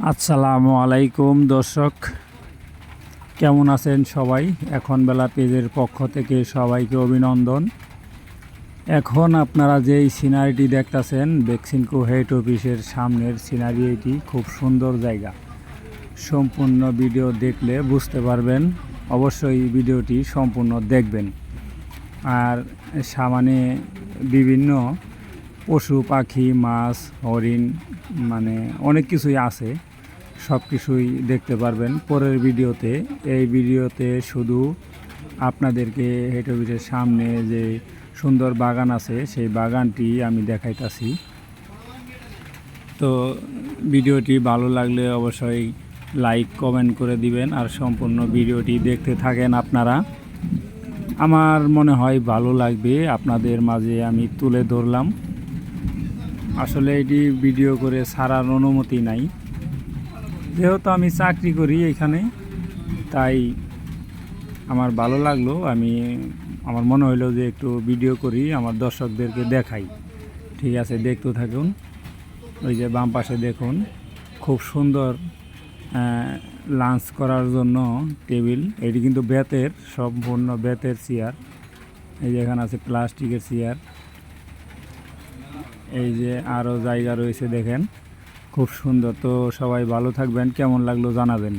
আসসালামু আলাইকুম, দর্শক। কেমন আছেন সবাই? এখন বেলা পেজের পক্ষ থেকে সবাইকে অভিনন্দন। এখন আপনারা যেই সিনারিটি দেখতাছেন, বেক্সিনকো হেড অফিসের সামনের সিনারি, এটি খুব সুন্দর জায়গা। সম্পূর্ণ ভিডিও দেখলে বুঝতে পারবেন, অবশ্যই ভিডিওটি সম্পূর্ণ দেখবেন। আর সামনে বিভিন্ন পশু, পাখি, মাছ, হরিণ মানে অনেক কিছুই আছে। সব কিছুই দেখতে পারবেন। পরের ভিডিওতে, এই ভিডিওতে শুধু আপনাদেরকে অফিসের সামনে যে সুন্দর বাগান আছে, সেই বাগানটি আমি দেখাইতাছি। তো ভিডিওটি ভালো লাগলে অবশ্যই লাইক, কমেন্ট করে দিবেন আর সম্পূর্ণ ভিডিওটি দেখতে থাকেন আপনারা। আমার মনে হয় ভালো লাগবে। আপনাদের মাঝে আমি তুলে ধরলাম। আসলে এটি ভিডিও করে সারার অনুমতি নাই। যেহেতু আমি চাকরি করি এখানে, তাই আমার ভালো লাগল। আমি, আমার মনে হইল যে একটু ভিডিও করি, আমার দর্শকদেরকে দেখাই। ঠিক আছে, দেখতে থাকুন। ওই যে বাম পাশে দেখুন, খুব সুন্দর লাঞ্চ করার জন্য টেবিল। এটি কিন্তু বেতের, সম্পূর্ণ বেতের চেয়ার এই যে এখানে আছে প্লাস্টিকের চেয়ার এই যে আরও জায়গা রয়েছে দেখেন। খুব সুন্দর। তো সবাই ভালো থাকবেন। কেমন লাগল জানাবেন।